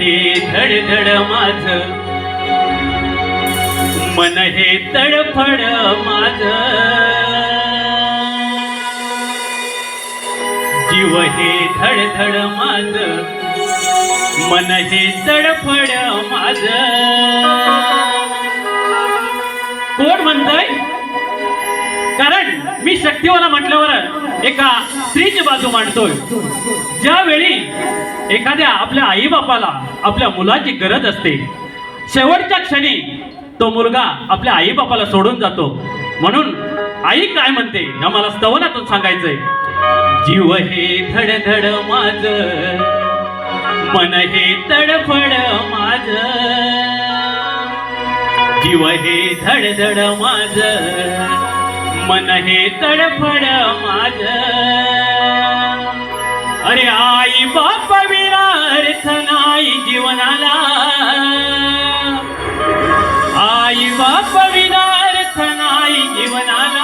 जीव धडधड माझ. मन हे तडफड माझ. जीव हे धडधड माझ. मन हे तडफड माझ. कोण म्हणतय? कारण मी शक्तीवाला म्हटल्यावर एका स्त्रीची बाजू मांडतोय. ज्यावेळी एखाद्या आपल्या आईबापाला आपल्या मुलाची गरज असते. शेवटच्या क्षणी तो मुलगा आपल्या आईबापाला सोडून जातो. म्हणून आई काय म्हणते? ना मला स्तवनातून सांगायचंय. जीव हे धडधड माझ मन हे तडफड माझ. जीव हे धडधड माझ मन हे तडफड माझ. अर्थ नाही जीवनाला. आई बाप विना अर्थ नाही जीवनाला.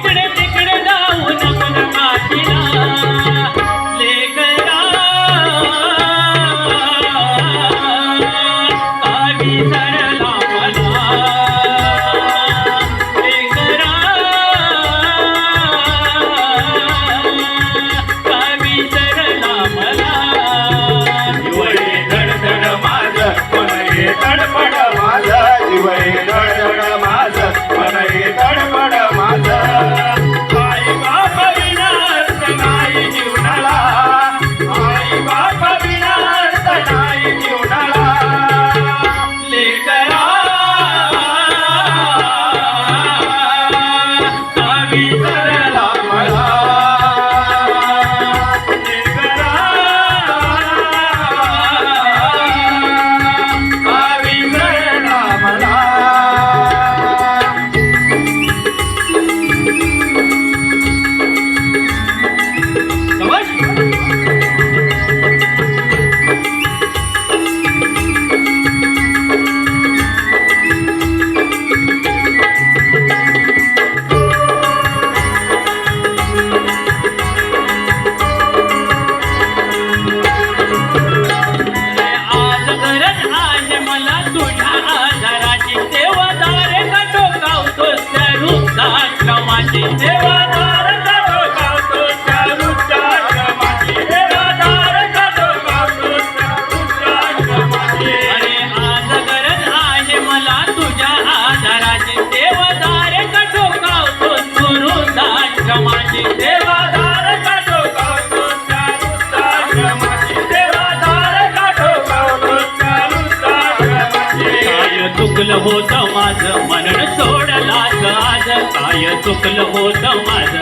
பிடித்து काय चुकलं होतं माझं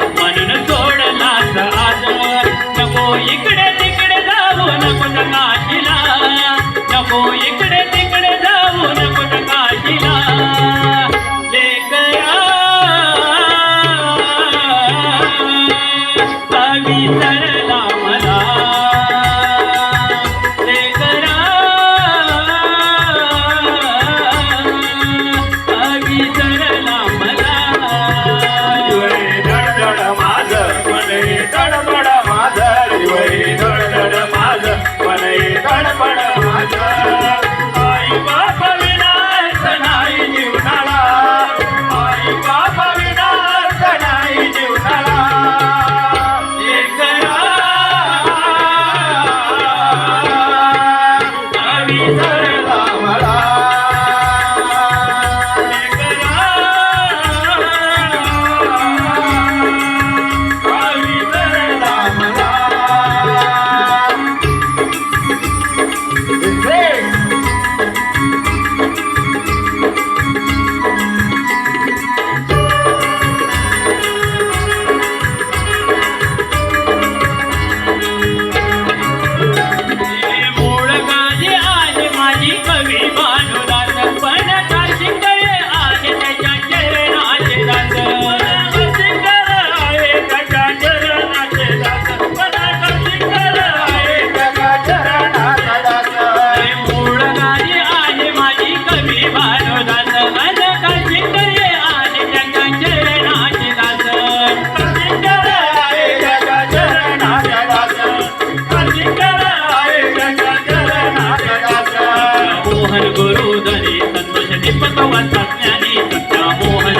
गुरुधरी संतोष दीपक वाचा ज्ञानी सत्या मोहन